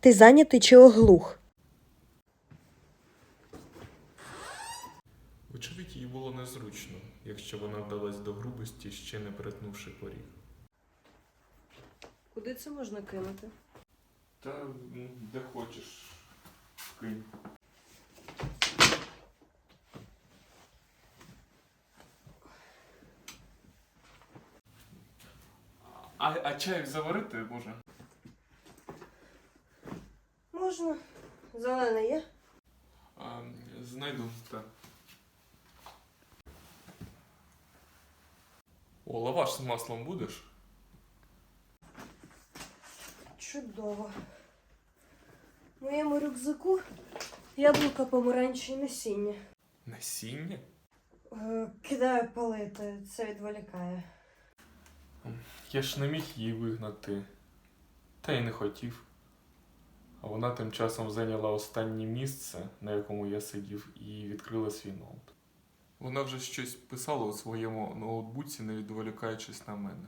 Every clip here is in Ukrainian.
Ти зайнятий чи оглух? Вочевидь, їй було незручно, якщо вона вдалась до грубості, ще не перетнувши поріг. Куди це можна кинути? Та ну, де хочеш, кинь. А, а чай заварити може? Можна. Зелене є? А, знайду, так. О, лаваш з маслом будеш? Чудово. В моєму рюкзаку яблука, помаранчі насіння. Насіння? Е, Кидаю палити, це відволікає. Я ж не міг її вигнати, та й не хотів. Вона тим часом зайняла останнє місце, на якому я сидів, і відкрила свій ноут. Вона вже щось писала у своєму ноутбуці, не відволікаючись на мене.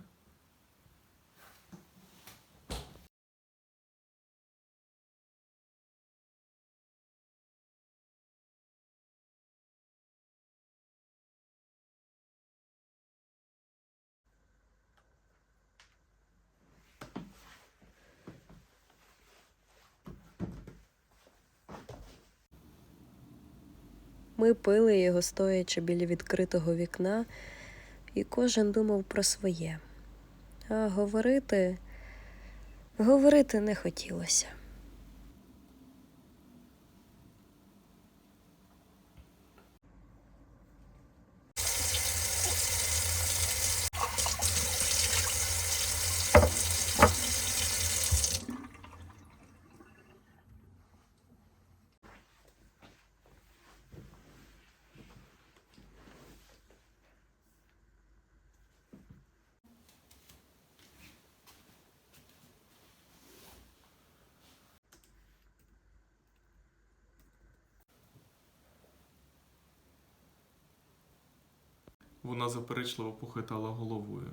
Ми пили його стоячи біля відкритого вікна, і кожен думав про своє. А говорити, говорити не хотілося. Вона заперечливо похитала головою.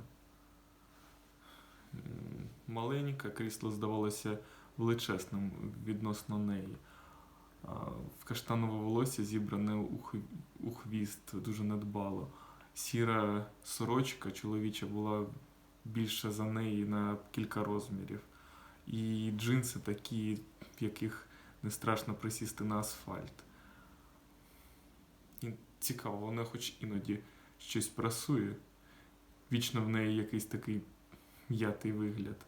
Маленьке крісло здавалося величезним відносно неї. В каштанове волосся зібране у хвіст дуже недбало. Сіра сорочка чоловіча була більша за неї на кілька розмірів. І джинси такі, в яких не страшно присісти на асфальт. І цікаво, вона хоч іноді щось прасує. Вічно в неї якийсь такий м'ятий вигляд.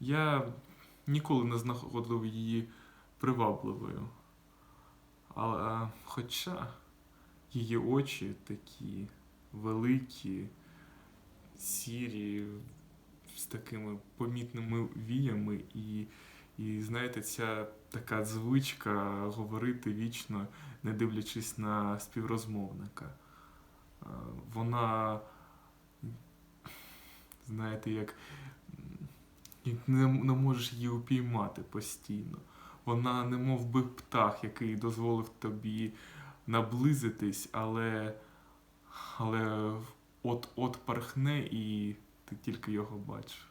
Я ніколи не знаходив її привабливою. Але хоча її очі такі великі, сірі, з такими помітними віями, і, і знаєте, ця така звичка говорити вічно, не дивлячись на співрозмовника. Е, Вона, знаєте, як не, не можеш її упіймати постійно. Вона не мов би птах, який дозволив тобі наблизитись, але, але от-от пархне і ти тільки його бачиш.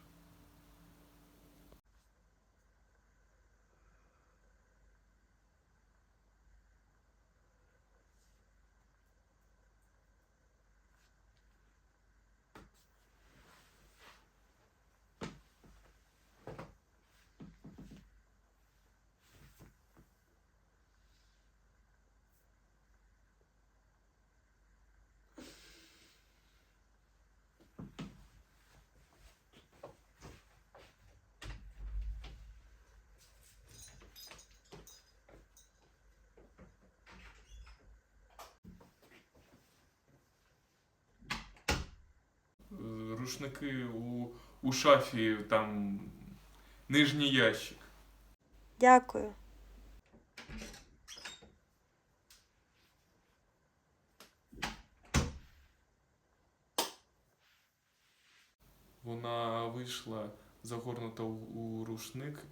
Е, Рушники у, у шафі, там нижній ящик. Дякую. Вона вийшла загорнута у, рушник,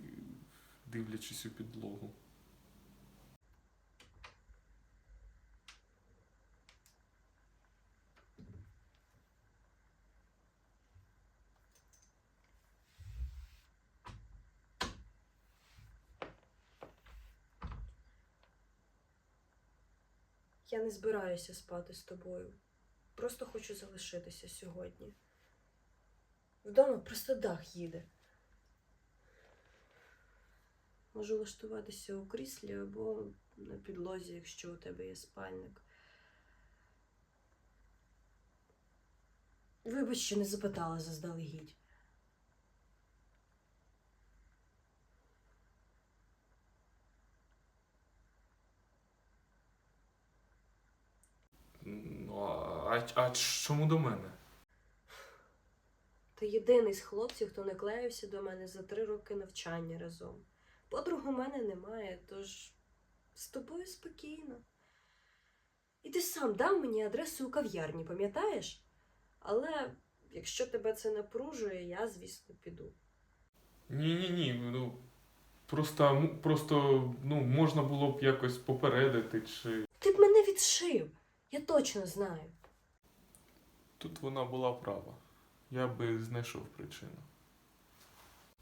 дивлячись у підлогу. Я не збираюся спати з тобою. Просто хочу залишитися сьогодні. Вдома просто дах їде. Можу влаштуватися у кріслі або на підлозі, якщо у тебе є спальник. Вибач, що не запитала заздалегідь. Ну, а, а чому до мене? Ти єдиний з хлопців, хто не клеївся до мене за три роки навчання разом. Подруг у мене немає, тож з тобою спокійно. І ти сам дав мені адресу у кав'ярні, пам'ятаєш? Але якщо тебе це напружує, я, звісно, піду. Ні, ні, ні. Ну, просто, просто ну, можна було б якось попередити, чи. Ти б мене відшив, я точно знаю. Тут вона була права. Я би знайшов причину.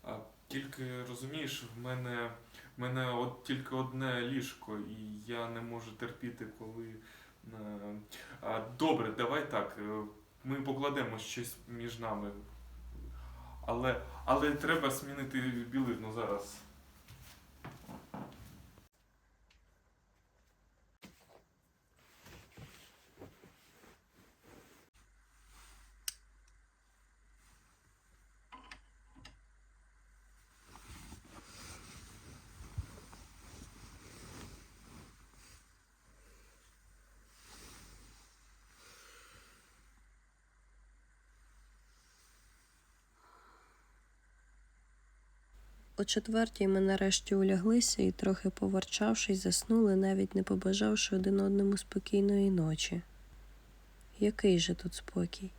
А тільки розумієш, в мене, в мене от тільки одне ліжко, і я не можу терпіти, коли. е, А, добре, давай так. е, Ми покладемо щось між нами. Але, але треба змінити білизну зараз. О четвертій ми нарешті уляглися і, трохи поворчавшись, заснули, навіть не побажавши один одному спокійної ночі. Який же тут спокій?